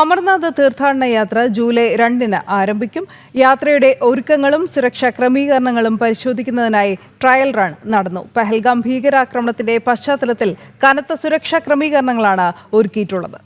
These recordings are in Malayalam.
അമർനാഥ് തീർത്ഥാടന യാത്ര ജൂലൈ രണ്ടിന് ആരംഭിക്കും. യാത്രയുടെ ഒരുക്കങ്ങളും സുരക്ഷാ ക്രമീകരണങ്ങളും പരിശോധിക്കുന്നതിനായി ട്രയൽ റൺ നടന്നു. പഹൽഗാം ഭീകരാക്രമണത്തിന്റെ പശ്ചാത്തലത്തിൽ കനത്ത സുരക്ഷാ ക്രമീകരണങ്ങളാണ് ഒരുക്കിയിട്ടുള്ളത്.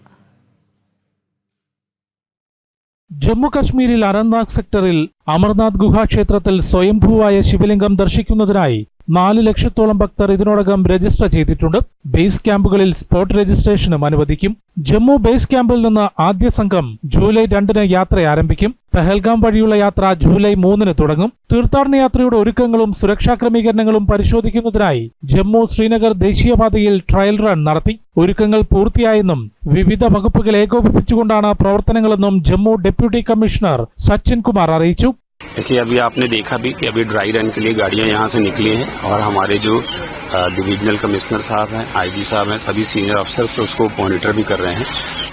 ജമ്മു കശ്മീരിൽ അനന്ത്നാഗ് സെക്ടറിൽ അമർനാഥ് ഗുഹാക്ഷേത്രത്തിൽ സ്വയംഭൂവായ ശിവലിംഗം ദർശിക്കുന്നതിനായി നാല് ലക്ഷത്തോളം ഭക്തർ ഇതിനോടകം രജിസ്റ്റർ ചെയ്തിട്ടുണ്ട്. ബേസ് ക്യാമ്പുകളിൽ സ്പോട്ട് രജിസ്ട്രേഷനും അനുവദിക്കും. ജമ്മു ബേസ് ക്യാമ്പിൽ നിന്ന് ആദ്യ സംഘം ജൂലൈ രണ്ടിന് യാത്ര ആരംഭിക്കും. പെഹൽഗാം വഴിയുള്ള യാത്ര ജൂലൈ മൂന്നിന് തുടങ്ങും. തീർത്ഥാടന യാത്രയുടെ ഒരുക്കങ്ങളും സുരക്ഷാ ക്രമീകരണങ്ങളും പരിശോധിക്കുന്നതിനായി ജമ്മു ശ്രീനഗർ ദേശീയപാതയിൽ ട്രയൽ റൺ നടത്തി. ഒരുക്കങ്ങൾ പൂർത്തിയായെന്നും വിവിധ വകുപ്പുകൾ ഏകോപിപ്പിച്ചുകൊണ്ടാണ് പ്രവർത്തനങ്ങളെന്നും ജമ്മു ഡെപ്യൂട്ടി കമ്മീഷണർ സച്ചിൻ കുമാർ അറിയിച്ചു. देखिए अभी आपने देखा भी कि अभी ड्राई रन के लिए गाड़ियां यहाँ से निकली हैं और हमारे जो अ, डिविजनल कमिश्नर साहब हैं आईजी साहब हैं सभी सीनियर अफसर्स उसको मॉनिटर भी कर रहे हैं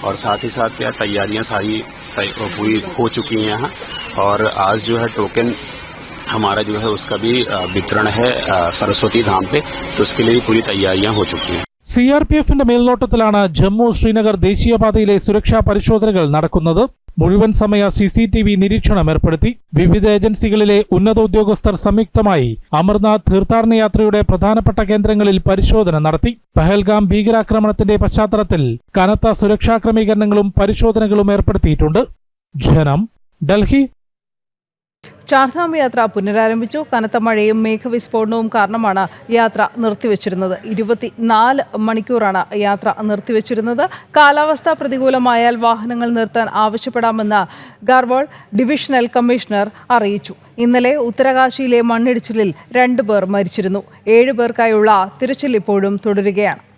और साथ ही साथ क्या तैयारियां सारी तय- पूरी हो चुकी हैं यहाँ और आज जो है टोकन हमारा जो है उसका भी अ, वितरण है अ, सरस्वती धाम पे तो उसके लिए भी पूरी तैयारियां हो चुकी हैं സി ആർ പി എഫിന്റെ മേൽനോട്ടത്തിലാണ് ജമ്മു ശ്രീനഗർ ദേശീയപാതയിലെ സുരക്ഷാ പരിശോധനകൾ നടക്കുന്നത് മുഴുവൻ സമയ സി സി ടി വി നിരീക്ഷണം ഏർപ്പെടുത്തി വിവിധ ഏജൻസികളിലെ ഉന്നത ഉദ്യോഗസ്ഥർ സംയുക്തമായി അമർനാഥ് തീർത്ഥാടന യാത്രയുടെ പ്രധാനപ്പെട്ട കേന്ദ്രങ്ങളിൽ പരിശോധന നടത്തി. പഹൽഗാം ഭീകരാക്രമണത്തിന്റെ പശ്ചാത്തലത്തിൽ കനത്ത സുരക്ഷാ ക്രമീകരണങ്ങളും പരിശോധനകളും ഏർപ്പെടുത്തിയിട്ടുണ്ട്. ജനം ഡൽഹി ചാർധാം യാത്ര പുനരാരംഭിച്ചു. കനത്ത മഴയും മേഘവിസ്ഫോടനവും കാരണമാണ് യാത്ര നിർത്തിവച്ചിരുന്നത്. ഇരുപത്തിനാല് മണിക്കൂറാണ് യാത്ര നിർത്തിവച്ചിരുന്നത്. കാലാവസ്ഥ പ്രതികൂലമായാൽ വാഹനങ്ങൾ നിർത്താൻ ആവശ്യപ്പെടാമെന്ന് ഗാർവാൾ ഡിവിഷണൽ കമ്മീഷണർ അറിയിച്ചു. ഇന്നലെ ഉത്തരകാശിയിലെ മണ്ണിടിച്ചിലിൽ രണ്ടു പേർ മരിച്ചിരുന്നു. ഏഴു പേർക്കായുള്ള തിരച്ചിൽ ഇപ്പോഴും തുടരുകയാണ്.